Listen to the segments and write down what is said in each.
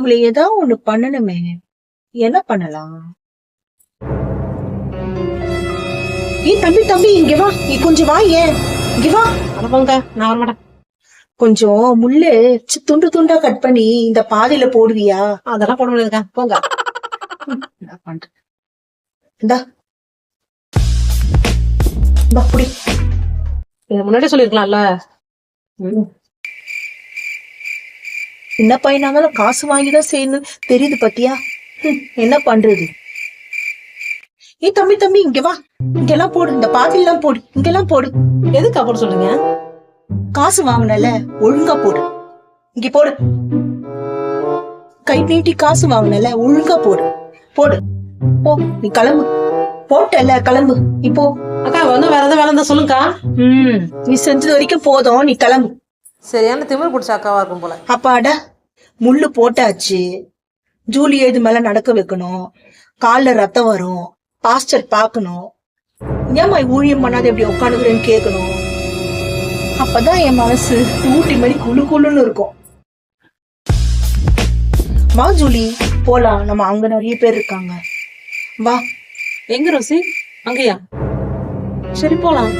உங்களை ஏதாவது ஒண்ணு பண்ணணுமே. என்ன பண்ணலாம்? ஏ தம்பி தம்பி இங்க வா. நீ கொஞ்சம் வா ஏன் இங்க வா. வாங்க நான் வரமாட்டேன் கொஞ்சம் முள்ளு துண்டு துண்டா கட் பண்ணி இந்த பாதையில போடுவியா? அதெல்லாம் போட முடியாதுக்கா. போங்க. என்ன இந்தா. இந்தா புடி. முன்னாடியே சொல்லிருக்கலாம்ல சின்ன பையனாங்களும் காசு வாங்கிதான் செய்யணும். தெரியுது பத்தியா? என்ன பண்றது? ஏய் தம்பி தம்பி இங்க வா. இங்கெல்லாம் போடு. இந்த பாதையெல்லாம் போடு. இங்கெல்லாம் போடு. எதுக்கு அப்படி சொல்றீங்க? காசு வாங்கினல ஒழுங்கா போடு. இங்க போடு. கை நீட்டி காசு வாங்கினல ஒழுங்கா போடு. போடு. போ நீ கிளம்பு. போட்டல கிளம்பு. இப்போ அக்கா வந்து வேற ஏதாவது வேலை இருந்தா சொல்லுங்கக்கா. ம் நீ செஞ்சது வரைக்கும் போதும். நீ கிளம்பு. சரியான திமிர் பிடிச்ச அக்காவா இருக்கும் போல. அப்பாடா முள்ளு போட்டாச்சு. ஜூலி ஏது மேல நடக்க வைக்கணும். கால்ல ரத்தம் வரும். பாஸ்டர் பார்க்கணும். ஏம்மா ஊழியம் பண்ணாத எப்படி உட்காந்துக்கிறேன்னு கேட்கணும். அப்பதான் என் மனசு ஊட்டி மாதிரி குளு குளுன்னு இருக்கும். வா ஜூலி போலாம். நம்ம அங்க நிறைய பேர் இருக்காங்க. வா. எங்க ரோசி? அங்கயா? சரி போலாம்.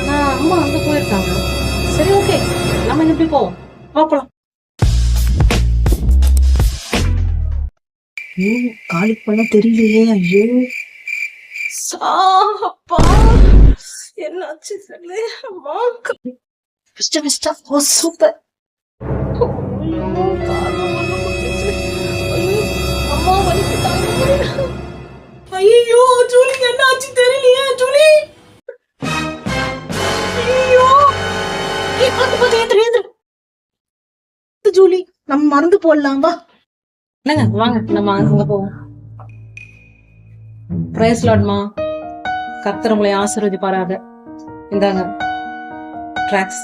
ஆனா அம்மா அங்க போயிருக்காங்க. சரி ஓகே. இங்க எப்படி போவோம் வா போலாம் ஐயோ காலுக்கு பண்ண தெரியலையே ஐயோ. சா, அப்பா என்னாச்சு சொல்லு? அம்மா ஃபர்ஸ்ட் ஃபர்ஸ்டா ஓ சூப்பர். ஐயோ ஜூலி என்னாச்சு தெரியலையே ஜூலி. பாத்து பாத்து ஜூலி நம்ம மருந்து போடலாம் வா. இல்லங்க வாங்க நம்ம அங்க போவோம். பிரைஸ் லாட்மா கர்த்தர் உங்களை ஆசீர்வதிப்பாராக. இந்தாங்க ட்ராக்ஸ்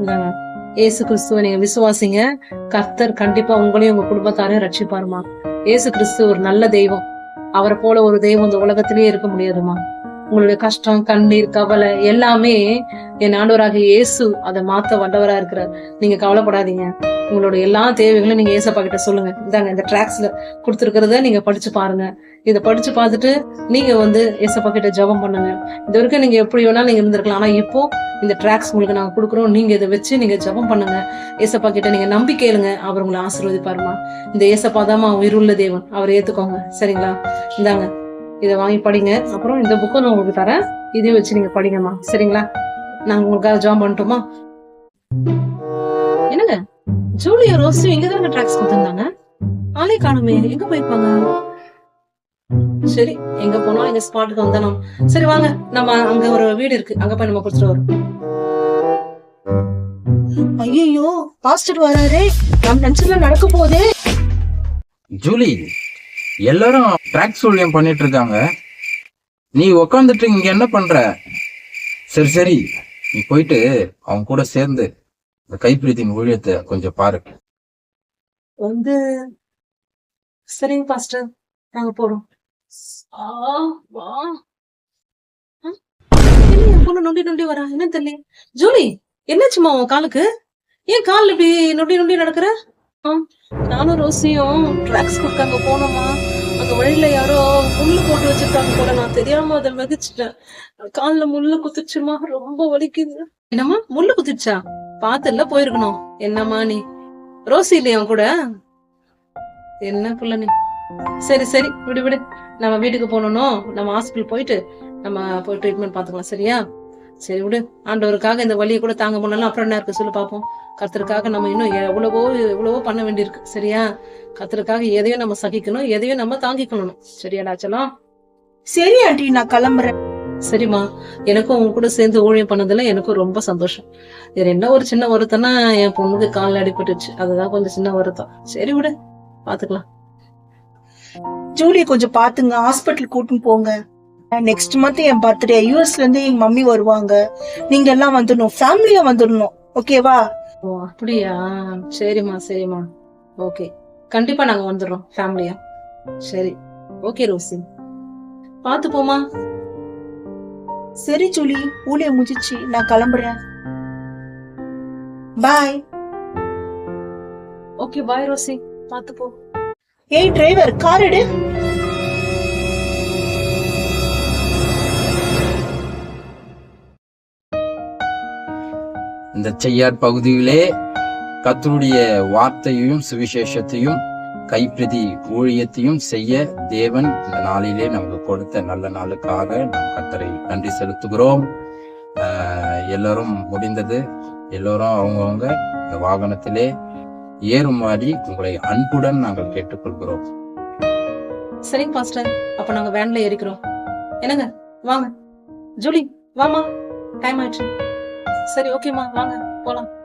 இந்தாங்க. ஏசு கிறிஸ்துவ நீங்க விசுவாசிங்க. கர்த்தர் கண்டிப்பா உங்களையும் உங்க குடும்பத்தாரையும் ரட்சிப்பாருமா. ஏசு கிறிஸ்து ஒரு நல்ல தெய்வம். அவரை போல ஒரு தெய்வம் இந்த உலகத்திலேயே இருக்க முடியாதுமா. உங்களுடைய கஷ்டம் கண்ணீர் கவலை எல்லாமே என் ஆண்டவராக இயேசு அதை மாத்த வல்லவரா இருக்கிறார். நீங்க கவலைப்படாதீங்க. உங்களோட எல்லா தேவைகளும் நீங்க ஏசப்பா கிட்ட சொல்லுங்க. இந்தாங்க இந்த ட்ராக்ஸ்ல கொடுத்துருக்கிறத நீங்க படிச்சு பாருங்க. இதை படிச்சு பார்த்துட்டு நீங்க வந்து ஏசப்பா கிட்ட ஜெபம் பண்ணுங்க. இது வரைக்கும் நீங்க எப்படி வேணாலும் நீங்க இருந்திருக்கலாம். ஆனா இப்போ இந்த ட்ராக்ஸ் உங்களுக்கு நாங்க கொடுக்குறோம். நீங்க இதை வச்சு நீங்க ஜெபம் பண்ணுங்க. ஏசப்பா கிட்ட நீங்க நம்பி கேளுங்க. அவர் உங்களை ஆசீர்வதிப்பாருமா. இந்த ஏசப்பா தாமா உயிருள்ள தேவன். அவர் ஏத்துக்கோங்க. சரிங்களா? இந்தாங்க. இதை வாங்கி படிங்க. அப்புறம் இந்த புக்கை நான் உங்களுக்கு தரேன். இதையும் வச்சு நீங்க படிங்கம்மா. சரிங்களா? நாங்க உங்களுக்காக ஜாம் பண்ணட்டுமா? என்னங்க? ஜூலியா ரோஸும் இங்க தானே ட்ராக்ஸ் கொடுத்துருந்தாங்க? ஆளே காணுமே. எங்க போயிருப்பாங்க? சரி எங்க போனோம் எங்க ஸ்பாட்டுக்கு வந்தா சரி வாங்க. நம்ம அங்க ஒரு வீடு இருக்கு. அங்க போய் நம்ம குடிச்சிட்டு வரோம். ஐயோ பாஸ்டர் வராரே. நம்ம நினைச்சதுல நடக்க போதே ஜூலி எல்லாரும் ட்ராக்ஸ் ஊழியம் பண்ணிட்டு இருக்காங்க. நீ உக்காந்துட்டு இங்க என்ன பண்ற? சரி சரி. நீ போயிட்டு அவங்க கூட சேர்ந்து இந்த கைப்பிடித்தின் ஊழியத்தை கொஞ்சம் பாரு. வந்து சரிங்க பாஸ்டர் நாங்க போறோம். ஆ, வா. என்ன பொண்ணு நொண்டி நொண்டி வரா. என்ன தெரியல ஜூலி என்னாச்சுமா உன் காலுக்கு? ஏன் கால் இப்படி நொண்டி நொண்டி நடக்கிற? நானும் ரோசியும் ட்ராக்ஸ் கொடுக்காங்க போனோமா? அங்க வழியில யாரோ முள்ளு போட்டு வச்சிருக்காங்க போல. நான் தெரியாம அதை மிதிச்சிட்டேன். கால்ல முள்ளு குத்துச்சுமா? ரொம்ப வலிக்குது. என்னம்மா முள்ளு குத்திச்சா? பாத்துல போயிருக்கணும். என்னம்மா நீ? ரோசி இல்லையா கூட? என்ன புள்ள நீ? சரி சரி விடு விடு. நம்ம வீட்டுக்கு போகணும் நம்ம ஹாஸ்பிட்டல் போயிட்டு நம்ம போய் ட்ரீட்மெண்ட் பாத்துக்கலாம் சரியா? சரி விடு. ஆண்டவருக்காக இந்த வலியை கூட தாங்க முடியலாம் அப்புறம் என்ன இருக்கு? சொல்லு பார்ப்போம் கர்த்தருக்காக நம்ம இன்னும் எவ்வளவோ எவ்வளவோ பண்ண வேண்டியிருக்கு. சரியா? கர்த்தருக்காக எதையும் நம்ம சகிக்கணும் எதையும் நம்ம தாங்கிக்கணும். சரியாடா செல்லம்? சரி ஆண்டி நான் கிளம்புறேன். சரிம்மா. எனக்கும் உங்க கூட சேர்ந்து ஊழியம் பண்ணதுல எனக்கும் ரொம்ப சந்தோஷம். வேற என்ன ஒரு சின்ன வருத்தம்னா என் பொண்ணுக்கு கால்ல அடிபட்டுச்சு அதுதான் கொஞ்சம் சின்ன வருத்தம். சரி விடு. பாத்துக்கலாம். ஜூலியை கொஞ்சம் பாத்துங்க. ஹாஸ்பிட்டல் கூட்டின்னு போங்க. நெக்ஸ்ட் மந்த் என் பர்த்டே யூஎஸ்ல இருந்து எங்க மம்மி வருவாங்க. நீங்க எல்லாம் வந்துடணும். ஃபேமிலியா வந்துடணும். ஓகேவா ஓ அப்படியா? சரிம்மா சரிம்மா. ஓகே கண்டிப்பா நாங்க வந்துடுறோம் ஃபேமிலியா சரி. Okay Rosie. பாத்து போமா சரி ஜூலி. ஊழிய முடிச்சிச்சு நான் கிளம்புறேன். Bye okay bye Rosie. பாத்து போ. ஏய் டிரைவர் கார் எடு. இந்த செய்யார் பகுதியிலே கத்தருடைய வார்த்தையையும் சுவிசேஷத்தையும் கைப்பிரதி ஊழியத்தையும் செய்ய தேவன் இந்த நாளிலே நமக்கு கொடுத்த நல்ல நாளுக்காக நாம் கத்தரை நன்றி செலுத்துகிறோம். எல்லாரும் முடிந்தது. எல்லோரும் அவங்கவுங்க இந்த வாகனத்திலே ஏறுமாறி உங்களை அன்புடன் நாங்கள் கேட்டுக்கொள்கிறோம். சரிங்க பாஸ்டர். அப்ப நாங்க வேன்ல ஏறிக்கிறோம். என்னங்க? வாங்க. ஜூலி வாமா டைம் ஆயிடுச்சு. சரி ஓகேம்மா வாங்க போலாம்.